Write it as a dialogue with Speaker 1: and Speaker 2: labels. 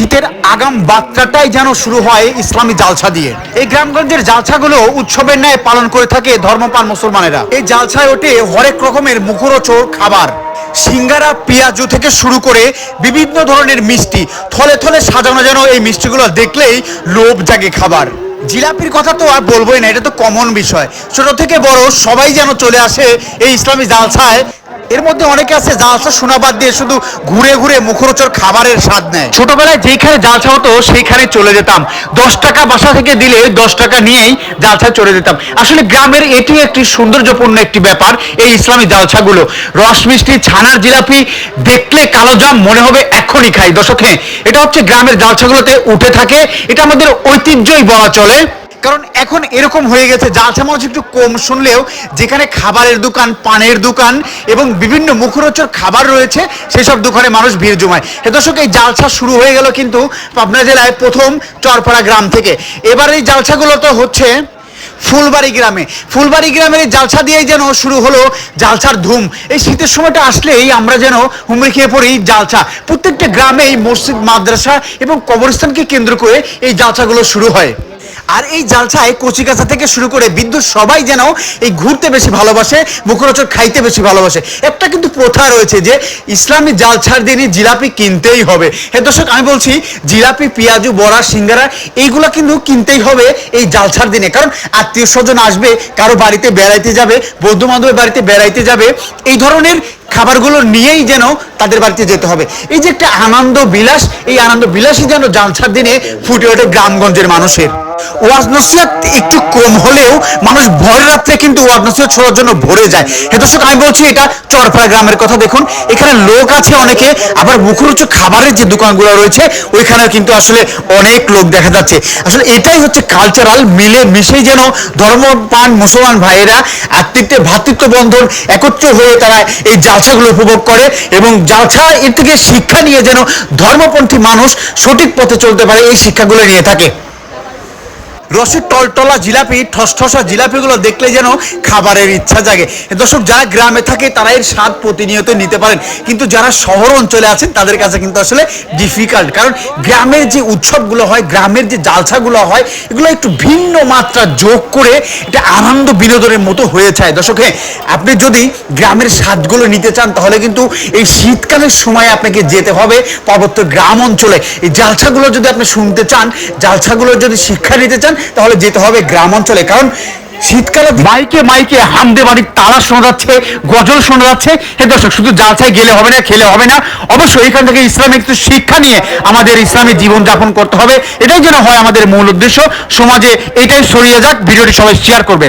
Speaker 1: শীতের আগাম বার্তাটাই যেন শুরু হয় ইসলামী জালসা দিয়ে। এই গ্রামগঞ্জের জালসাগুলো উৎসবের ন্যায় পালন করে থাকে ধর্মপাল মুসলমানেরা। এই জালসায় ওঠে হরেক রকমের মুখরোচক খাবার। সিঙ্গারা, পেঁয়াজু থেকে শুরু করে বিভিন্ন ধরনের মিষ্টি, থলে থলে সাজানো যেন এই মিষ্টিগুলো দেখলেই লোভ জাগে খাবার। জিলাপির কথা তো আর বলবোই না, এটা তো কমন বিষয়। ছোট থেকে বড় সবাই যেন চলে আসে এই ইসলামী জালসায় এর মধ্যে অনেকে আছে জালসা শোনা বাদ দিয়ে শুধু ঘুরে ঘুরে মুখরোচর খাবারের স্বাদ নেয়। ছোটবেলায় যেখানে জালসা হতো, সেইখানে চলে যেতাম। দশ টাকা বাসা থেকে দিলে দশ টাকা নিয়েই জালসায় চলে যেতাম। আসলে গ্রামের এটি একটি সৌন্দর্যপূর্ণ একটি ব্যাপার, এই ইসলামী জালসাগুলো রস মিষ্টি, ছানার জিলাপি, দেখলে কালো জাম, মনে হবে এখনই খাই। দর্শক হ্যাঁ এটা হচ্ছে গ্রামের জালসাগুলোতে উঠে থাকে। এটা আমাদের ঐতিহ্যই বলা চলে। কারণ এখন এরকম হয়ে গেছে জালসা মানুষ একটু কম শুনলেও যেখানে খাবারের দোকান, পানের দোকান এবং বিভিন্ন মুখরোচক খাবার রয়েছে, সেসব দোকানে মানুষ ভিড় জমায়। হে দর্শক, এই জালসা শুরু হয়ে গেল কিন্তু পাবনা জেলায় প্রথম চরপাড়া গ্রাম থেকে। এবার এই জালসাগুলো তো হচ্ছে ফুলবাড়ি গ্রামে। ফুলবাড়ি গ্রামের এই জালসা দিয়েই যেন শুরু হলো জালসার ধুম। এই শীতের সময়টা আসলেই আমরা যেন হুমড়ি খেয়ে পড়ি জালসা। প্রত্যেকটা গ্রামেই মসজিদ, মাদ্রাসা এবং কবরস্থানকে কেন্দ্র করে এই জালসাগুলো শুরু হয়। আর এই জালসায় কচিকাচা থেকে শুরু করে বিদ্যুৎ সবাই যেন এই ঘুরতে বেশি ভালোবাসে, মুখরোচক খাইতে বেশি ভালোবাসে। একটা কিন্তু প্রথা রয়েছে যে ইসলামী জালসার দিনই জিলাপি কিনতেই হবে। হ্যাঁ দর্শক, আমি বলছি, জিলাপি, পেঁয়াজু, বড়া, সিঙ্গারা, এইগুলো কিন্তু কিনতেই হবে এই জালসার দিনে। কারণ আত্মীয় স্বজন আসবে, কারও বাড়িতে বেড়াইতে যাবে বন্ধু বান্ধবের বাড়িতে বেড়াইতে যাবে, এই ধরনের খাবারগুলো নিয়েই যেন তাদের বাড়িতে যেতে হবে। এই যে একটা আনন্দ বিলাস, এই আনন্দ বিলাসই যেন জালসার দিনে ফুটে ওঠে গ্রামগঞ্জের মানুষের। ওয়াজ নসিহত একটু কম হলেও মানুষ ভয়ের রাত্রে কিন্তু ওয়াজ নসিহত শোনার জন্য ভরে যায়। হে দর্শক, আমি বলছি এটা চরপাড়া গ্রামের কথা। দেখুন, এখানে লোক আছে অনেকে, আবার মুখরোচক খাবারের যে দোকানগুলো রয়েছে, ওইখানেও কিন্তু আসলে অনেক লোক দেখা যাচ্ছে। আসলে এটাই হচ্ছে কালচারাল মিলে মিশেই যেন ধর্মপান মুসলমান ভাইয়েরা আত্মীয়তে ভ্রাতৃত্ব বন্ধন একত্র হয়ে তারা এই জালসাগুলো উপভোগ করে এবং জালসা এর থেকে শিক্ষা নিয়ে যেন ধর্মপন্থী মানুষ সঠিক পথে চলতে পারে, এই শিক্ষাগুলো নিয়ে থাকে। রসের টলটলা জিলাপি ঠসঠসা জিলাপিগুলো দেখলে যেন খাবারের ইচ্ছা জাগে। দর্শক, যারা গ্রামে থাকে তারা এর স্বাদ প্রতিনিয়ত নিতে পারেন। কিন্তু যারা শহর অঞ্চলে আছেন তাদের কাছে কিন্তু আসলে ডিফিকাল্ট কারণ গ্রামের যে উৎসবগুলো হয়, গ্রামের যে জালসাগুলো হয়, এগুলো একটু ভিন্ন মাত্রা যোগ করে এটা আনন্দ বিনোদনের মতো হয়ে যায়। দর্শক হ্যাঁ আপনি যদি গ্রামের স্বাদগুলো নিতে চান, তাহলে কিন্তু এই শীতকালের সময় আপনাকে যেতে হবে পার্বত্য গ্রাম অঞ্চলে। এই জালসাগুলো যদি আপনি শুনতে চান জালসাগুলো যদি শিক্ষা নিতে চান তাহলে যেতে হবে গ্রাম অঞ্চলে কারণ শীতকালে মাইকে মাইকে হামদে বাড়ির তালা শোনা যাচ্ছে, গজল শোনা যাচ্ছে। হে দর্শক, শুধু জালসায় গেলে হবে না, খেলে হবে না। অবশ্যই এখান থেকে ইসলামিক কিছু শিক্ষা নিয়ে আমাদের ইসলামী জীবনযাপন করতে হবে। এটাই যেন হয় আমাদের মূল উদ্দেশ্য। সমাজে এটাই সরিয়ে যাক। ভিডিওটি সবাই শেয়ার করবেন।